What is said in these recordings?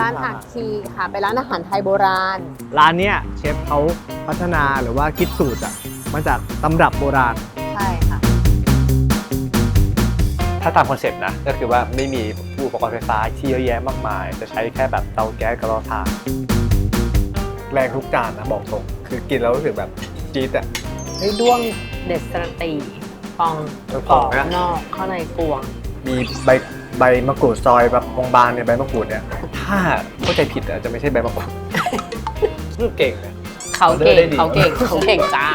ร้านอักคีค่ะ เป็นร้านอาหารไทยโบราณ ร้านเนี้ยเชฟเขาพัฒนาหรือว่าคิดสูตรอะมาจากตำรับโบราณ ใช่ค่ะ ถ้าตามคอนเซ็ปต์นะ ก็คือว่าไม่มีอุปกรณ์ไฟฟ้าที่เยอะแยะมากมาย จะใช้แค่แบบเตาแก๊สกับเตาถ่านแรงทุกจานนะบอกตรง คือกินแล้วรู้สึกแบบจี๊ดอะด้วยด้วงเด็ดสระตีฟองเออกรอบฟองนะนอกข้างในกวง มีใบใบมะกรูดซอยแบบบางๆเนี่ยใบมะกรูดเนี่ยถ้าเข้าใจผิดอะจะไม่ใช่ใบมะกรูดรูปเก่งนะ เขาเก่งได้ดีเขาเก่ง เขาเก่งจ้า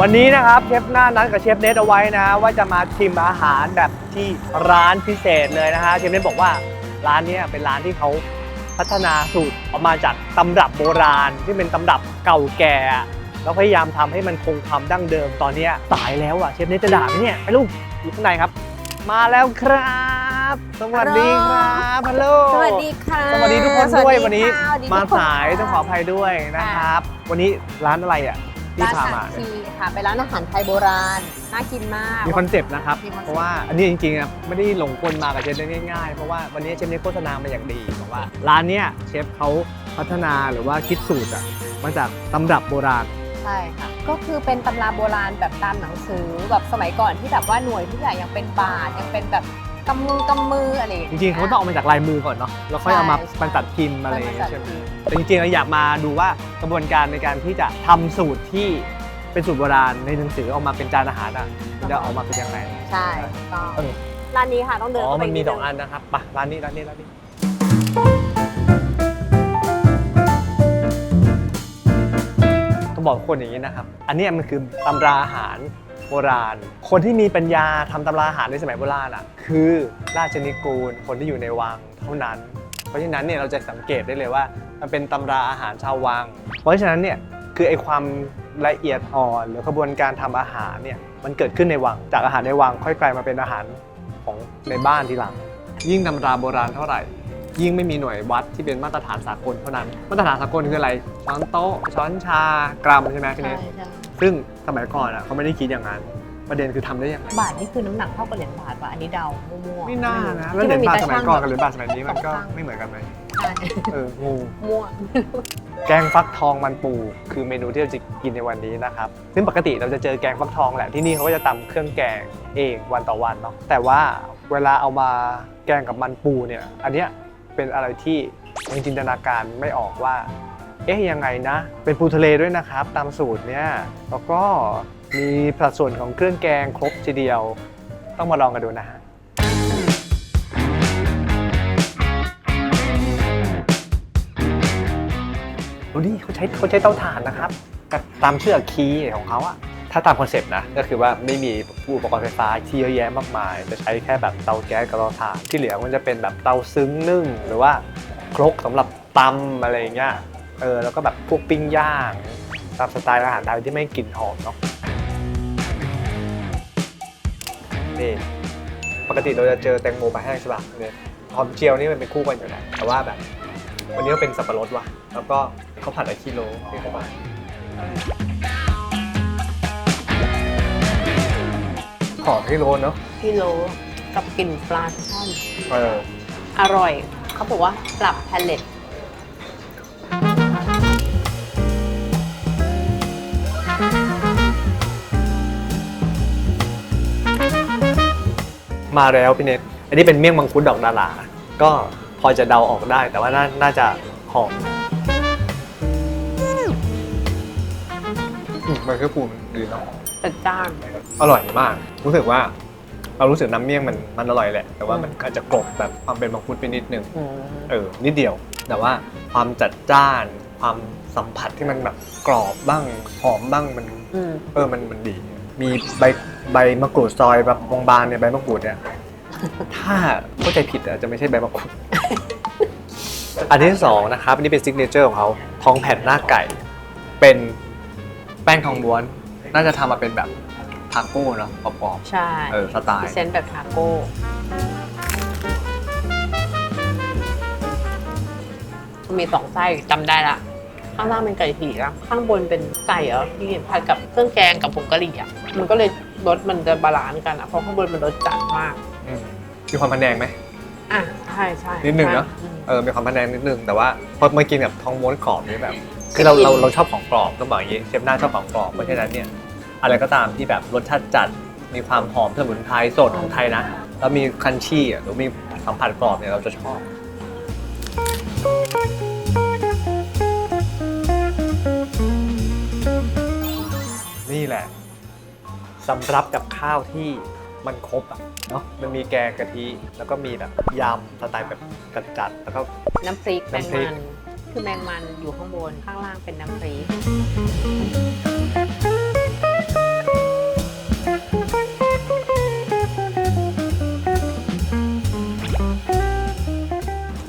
วันนี้นะครับเชฟหน้านัดกับเชฟเนทเอาไว้นะ ว่าจะมาชิมอาหารแบบที่ร้านพิเศษเลยนะฮะเชฟเนทบอกว่าร้านเนี้ยเป็นร้านที่เขาพัฒนาสูตรออกมาจากตำรับโบราณที่เป็นตำรับเก่าแก่ แล้วพยายามทำให้มันคงความดั้งเดิมตอนเนี้ยตายแล้วอะเชฟเนทจะด่าไหมเนี่ยไปลูกอยู่ข้างในครับ มาแล้วครับ สวัสดีครับฮัลโหลสวัสดีค่ะสวัสดีทุกคนด้วยวันนี้สวัสดีค่ะมาสวัสดีทุกคนสายค่ะต้องขออภัยด้วยนะครับ วันนี้ร้านอะไรอะที่ร้านพาอัมากคีเนี่ยค่ะเป็นร้านอาหารไทยโบราณน่ากินมากมีคอนเซปต์นะครับมีคอนเซปต์เพราะว่าอันนี้จริงๆอะไม่ได้หลงกลมากับเชฟได้ง่ายๆ เพราะว่าวันนี้เชฟได้โฆษณามาอย่างดีบอกว่า ร้านเนี้ยเชฟเขาพัฒนาหรือว่าคิดสูตรอะมาจากตำรับโบราณ ใช่ค่ะ ก็คือเป็นตำราโบราณแบบตามหนังสือแบบสมัยก่อนที่แบบว่าหน่วยทุกอย่างยังเป็นบาทยังเป็นแบบกำมือกำมืออะไรอย่างจเงี้ยริงๆเขาต้องเอามาจากลายมือก่อนเนาะแล้วค่อยเอามาใช่ใช่บรรจัดพิมพ์อะไรอย่างมัเงี้นยใช่ไหมพิมพ์แต่จริงๆเราอยากมาดูว่ากระบวนการในการที่จะทำสูตรที่เป็นสูตรโบราณในหนังสือออกมาเป็นจานอาหารอะมันจะออกมาเป็นยังไงใช่ถูกต้องเออร้านนี้ค่ะต้องเดินอ๋อเข้าไปมันมีดสองอันนะครับไปร้านนี้ร้านนี้ร้านนี้ ต้องบอกคนอย่างนี้นะครับ อันนี้มันคือตำราอาหารโบราณ คนที่มีปัญญาทำตำราอาหารในสมัยโบราณอะคือราชนิกูลคนที่อยู่ในวังเท่านั้น เพราะฉะนั้นเนี่ยเราจะสังเกตได้เลยว่า มันเป็นตำราอาหารชาววัง เพราะฉะนั้นเนี่ยคือไอความละเอียดอ่อนหรือกระบวนการทำอาหารเนี่ยมันเกิดขึ้นในวังจากอาหารในวังค่อยกลายมาเป็นอาหารของในบ้านทีหลัง ยิ่งตำราโบราณเท่าไหร่ ยิ่งไม่มีหน่วยวัดที่เป็นมาตรฐานสากลเท่านั้น มาตรฐานสากลคืออะไร ช้อนโต๊ะ ช้อนชากรัมใช่ไหมพี่ใช่เนทใช่ซึ่งสมัยก่อนอะเขาไม่ได้คิดอย่างนั้น ประเด็นคือทำได้ยังไงบาทนี่คือน้ำหนักเท่ากับเหรียญบาทป่ะอันนี้เดามั่วๆไม่น่านะที่แล้วเหรียญบาทสมัยก่อนกับเหรียญแบบบาทสมัยนี้มันก็สองข้างไม่เหมือนกันไหมใช่เอองูมั่ว แกงฟักทองมันปู คือเมนูที่เราจะกินในวันนี้นะครับ ซึ่งปกติเราจะเจอแกงฟักทองแหละที่นี่เขาก็จะตำเครื่องแกงเองวันต่อวันเนาะแต่ว่าเวลาเอามาแกงกับมันปูเนี่ย อันเนี้ย เป็นอะไรที่ยังจินตนาการไม่ออกว่า เอ๊ะยังไงนะ เป็นปูทะเลด้วยนะครับ ตามสูตรเนี่ยแล้วก็มีสัดส่วนของเครื่องแกงครบทีเดียว ต้องมาลองกันดูนะฮะดูดิเขาใช้เขาใช้เตาถ่านนะครับ ตามเชือกคีของเขาอะ ถ้าตามคอนเซปต์นะ ก็คือว่าไม่มีอุปกรณ์ไฟฟ้าที่เยอะแยะมากมาย จะใช้แค่แบบเตาแก๊สกับเตาถ่านที่เหลือมันจะเป็นแบบเตาซึ้งนึ่ง หรือว่าครกสำหรับตำอะไรเงี้ยเออแล้วก็แบบพวกปิ้งย่างตามสไตล์อาหารไทยที่ไม่กลิ่นหอมเนาะนี่ปกติเราจะเจอแตงโมปลาแห้งใช่ป่ะเนี่ยหอมเจียวนี่มันเป็นคู่กันอยู่แล้วแต่ว่าแบบ วันนี้ก็เป็นสับปะรดว่ะ แล้วก็เขาผัดอะคิโลที่เข้าไป หอมที่โรนเนาะพี่โลกับกลิ่นปลาช่อนเอออร่อย เขาบอกว่าปรับแพลเลตมาแล้วพี่เนทอันนี้เป็นเมี่ยงมังคุดดอกดาราก็พอจะเดาออกได้แต่ว่าน่าน่าจะหอม อืมมันก็ปูมันดีเนาะจัดจ้านอร่อยมาก รู้สึกว่า เรารู้สึกน้ำเมี่ยงมันมันอร่อยแหละ แต่ว่ามันอาจจะกลบแบบความเป็นมังคุดไปนิดนึง อืมเออ นิดเดียว แต่ว่าความจัดจ้าน ความสัมผัสที่มันแบบกรอบบ้าง หอมบ้าง มัน อืมเออ มัน มันดี มีใบ ใบมะกรูดซอยแบบบางๆเนี่ยใบมะกรูดเนี่ย ถ้าเข้าใจผิดอาจจะไม่ใช่ใบมะกรูด อันที่สองนะครับ อันนี้เป็นซิกเนเจอร์ของเขาทองแผ่นหน้าไก่ เป็นแป้งทองม้วน น่าจะทำมาเป็นแบบทาโก้เนาะกรอบใช่ๆเออสไตพรีล์ เซนต์แบบทาโก้มีสองไส้จำได้ละ ข้างล่างเป็นไก่ผีแล้วข้างบนเป็นไก่เหรอที่ผัดกับเครื่องแกงกับผงกะหรี่อะมันก็เลยรสมันจะบาลานซ์กันอะเพราะข้างบนมันรสจัดมาก อืมมีความพะแนงไหม อะใช่ใช่นิดหนึ่งเนอะอืม เออมีความพะแนงนิดนึงแต่ว่าพอมากินกับทองม้วนกรอบนี่แบบ คือเรากินเราเราชอบของกรอบต้องบอกอย่างนี้เชฟหน้าชอบของกรอบเพราะฉะนั้นเนี่ยอะไรก็ตามที่แบบรสชาติจัดมีความหอมสมุนไพรสดของไทยนะแล้วมีคันชี่อะหรือมีสัมผัสกรอบเนี่ยเราจะชอบนี่แหละสำรับกับข้าวที่มันครบอะเนาะมันมีแกงกะทิแล้วก็มีแบบยำสไตล์แบบจัดๆแล้วก็น้ำพริกแมงน้ำพริมักน คือแมงมันอยู่ข้างบน ข้างล่างเป็นน้ำพริก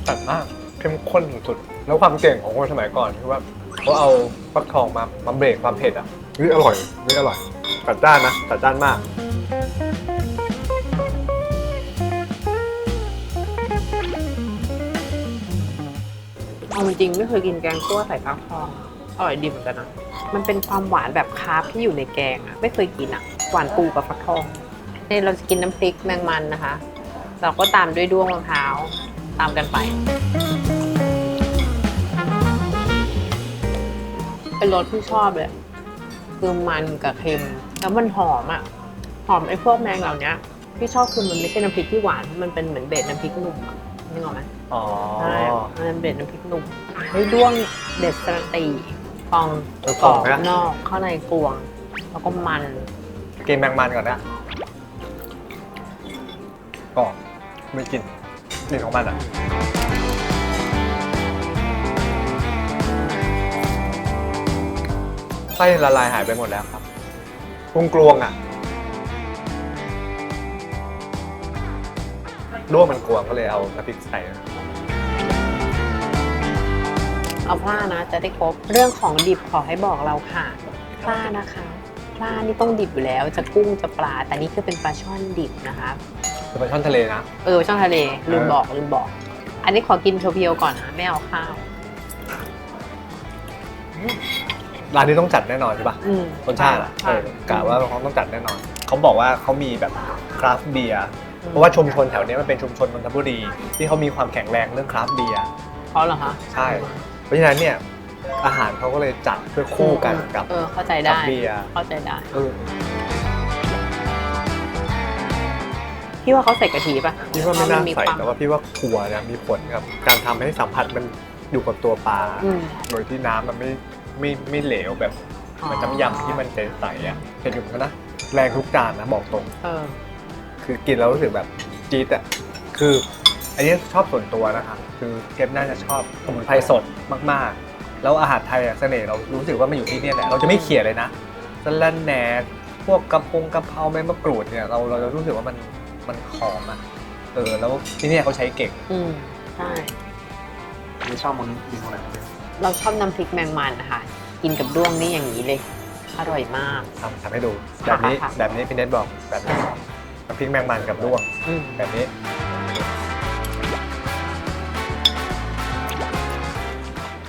จัดมากเข้มข้นสุดๆแล้วความเก่งของคนสมัยก่อนคือว่าเขาเอาฟักทองมามาเบรกความเผ็ดอะนี่อร่อยนี่อร่อยจัดจ้านนะจัดจ้านมาก เอาจริงไม่เคยกินแกงคั่วใส่ฟักทองอร่อยดีเหมือนกันนะมันเป็นความหวานแบบคาร์บที่อยู่ในแกงอะไม่เคยกินอะหวานปูกับฟักทองนี่เราจะกินน้ำพริกแมงมันนะคะ เราก็ตามด้วยด้วงมะพร้าวตามกันไป เป็นรสที่ชอบเลยคือมันกับเค็ม แล้วมันหอมอะหอมไอ้พวกแมงเหล่านี้ที่ชอบคือมันไม่ใช่น้ำพริกที่หวานมันเป็นเหมือนเบสน้ำพริกหนุ่มอะ นึกออกไหมอ๋อใช่มันเป็นเบสน้ำพริกหนุ่มเฮ้ยด้วงเด็ดสระตีฟองเออกกรรออบบนะ นอกข้างในกวงแล้วก็มันกินแมงมันก่อนนะกรอบไม่กินกลิ่นของมันอะ ไส้ละลายหายไปหมดแล้วครับกรุงกลวงอะ ด้วงมันกลวงก็เลยเอาน้ำพริกใส่ เอาพลานะจะได้ครบ เรื่องของดิบขอให้บอกเราค่ะพลานะคะพลานี่ต้องดิบอยู่แล้วจะกุ้งจะปลา แต่นี่คือเป็นปลาช่อนดิบนะคะ เป็นปลาช่อนทะเลนะ เออช่องทะเลลืมเออบอกลืมบอก อันนี้ขอกินเพียวๆก่อนนะไม่เอาข้าวร้านนี้ต้องจัดแน่นอนใช่ปะอืมรสชาติอะใช่เออกะว่าเขาต้องจัดแน่นอน เขาบอกว่าเขามีแบบคราฟต์เบียร์ เพราะว่าชุมชนแถวเนี้ยมันเป็นชุมชนนนทบุรีที่เขามีความแข็งแรงเรื่องคราฟต์เบียร์เขาเหรอคะใช่ เพราะฉะนั้นเนี่ยอาหารเขาก็เลยจัดเพื่อคู่กันกับเออเข้าใจกัได้บเบียร์เข้าใจได้เออพี่ว่าเขาใส่กะทิป่ะพี่ว่าไม่น่ามีใส่ความแต่ว่าพี่ว่าครัวเนี่ยมีผลกับการทำให้สัมผัสมันอยู่กับตัวปลาอืมโดยที่น้ำมันไม่ไม่ไม่เหลวแบบอ๋อเหมือนน้ำยำที่มันใสๆอะเห็นอยู่เหมือนกันนะแรงทุกจานนะบอกตรงเออ คือกินแล้วรู้สึกแบบจี๊ดอะคืออันนี้ชอบส่วนตัวนะคะคือเกฟน่าจะชอบสมุนไพรสดมากๆ แล้วอาหารไทยอะเสน่ห์เรารู้สึกว่ามันอยู่ที่เนี่ยแหละเราจะไม่เขี่ยเลยนะสลันแหนพวกกระพงกระเพราแมงมะกรูดเนี่ยเราเราจะรู้สึกว่ามันมันหอมอะเออแล้วที่เนี่ยเขาใช้เก่งอืมใช่ไม่ชอบมันกินอะไรเราชอบน้ำพริกแมงมันนะคะกินกับด้วงนี่อย่างนี้เลย อร่อยมากทำทำให้ดูแบบนี้ค่ะแบบนี้พี่เน็ตบอกแบบนี้น้ำพ ริกแมงมันกับด้วงอืม แบบนี้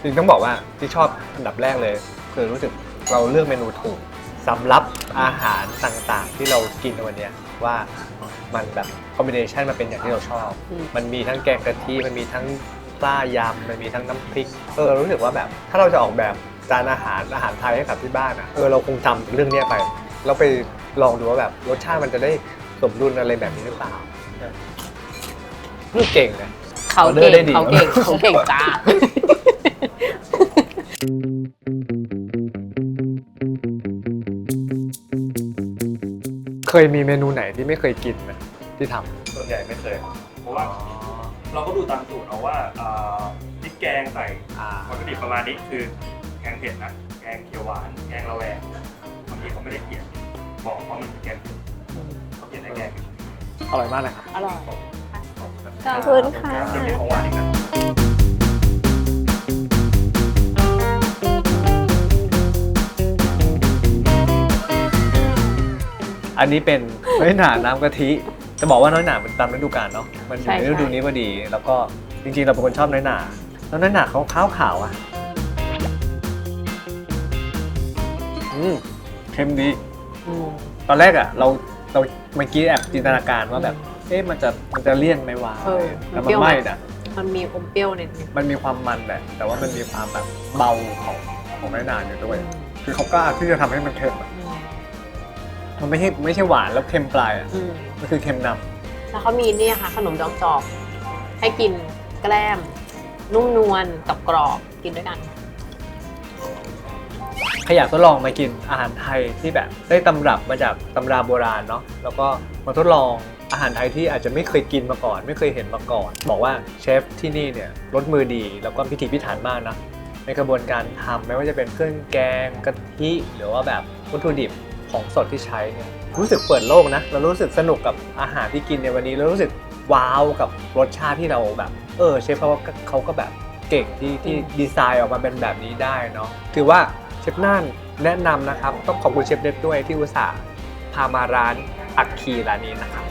จริงต้องบอกว่าที่ชอบอันดับแรกเลย คือรู้สึกเราเลือกเมนูถูกสำรับอาหารต่างๆ ที่เรากินในวันเนี้ยว่ามันแบบคอมบิเนชันมันเป็นอย่างที่เราชอบ อืม มันมีทั้งแกงกะทิมันมีทั้งปลายำมันมีทั้งน้ำพริกเออรู้สึกว่าแบบถ้าเราจะออกแบบจานอาหารอาหารไทยให้กับที่บ้านอะเออเราคงจำเรื่องเนี้ยไป เราไปลองดูว่าแบบรสชาติมันจะได้ สมดุลอะไรแบบนี้หรือเปล่าลูกเก่งนะ เขาออเดอเก่ร์ได้งดีเขาเก่ง เขาเก่งจ้า เคยมีเมนูไหนที่ไม่เคยกินไหมที่ทส่วนใหญ่ไม่เคยเพราะว่าเราก็ดูตามสูตรเอาว่าเอ่อพริกแกงใส่ำอ่าวัตถุดิบประมาณนี้คือแกงเผ็ดนะ แกงเขียวหวาน แกงระแวงบางทีเขาไม่ได้เขียนบอกว่ามันเป็นแกงเผ็ดเขาเขี ยนในแกงเผ็ดอร่อยมากเลยครับ อร่อย ขอบคุณค่ะยังมีของหวานอีกนะอันนี้เป็นน้อยหนาน้ำกะทิจะบอกว่าน้อยหนามันตามฤดูกาลเนาะมันอยู่ใช่ในฤดูใช่นี้พอดี แล้วก็จริงๆเราเป็นคนชอบน้อยหนาแล้วน้อยหนาเขาขาวขาวๆอะอืมเค็มดีอืมตอนแรกอะ เรา เราเมื่อกี้แอบจินตนาการว่าแบบ เอ๊ะมันจะมันจะเลี่ยนไหมวะเออแต่มันเปรี้มันยวไหม ไม่นะมันมีอมเปรี้ยวนิดนึงมันมีความมันแหละแต่ว่ามันมีความแบบเบาของของแม่นานอยู่ด้วย คือเขากล้าที่จะทำให้มันเค็มอะอืมมันไม่ใช่ไม่ใช่หวานแล้วเค็มปลายอะอืมมันคือเค็มนแล้วเขามีเนี่ยค่ะ ขนมดองจอก ให้กินแกล้ม นุ่มนวลกับกรอบกินด้วยกันำขยากทดลองมากินอาหารไทยที่แบบได้ตำรับมาจากตำราโบราณเนาะแล้วก็มาทดลองอาหารไทยที่อาจจะไม่เคยกินมาก่อน ไม่เคยเห็นมาก่อน บอกว่าเชฟที่นี่เนี่ยรสมือดีแล้วก็พิถีพิถันมากนะในกระบวนการทำไม่ว่าจะเป็นเครื่องแกงกะทิหรือว่าแบบวัตถุดิบของสดที่ใช้เนี่ยรู้สึกเปิดโลกนะเรารู้สึกสนุกกับอาหารที่กินในวันนี้แล้วรู้สึกว้าวกับรสชาติที่เราแบบ เออเชฟเขาก็เขาก็แบบเก่งที่ที่ดีไซน์ออกมาเป็นแบบนี้ได้เนาะถือว่า เชฟน่านแนะนำนะครับ ต้องขอบคุณเชฟเด็ดด้วยที่อุตส่าห์พามาร้านอักคีร้านนี้นะครับ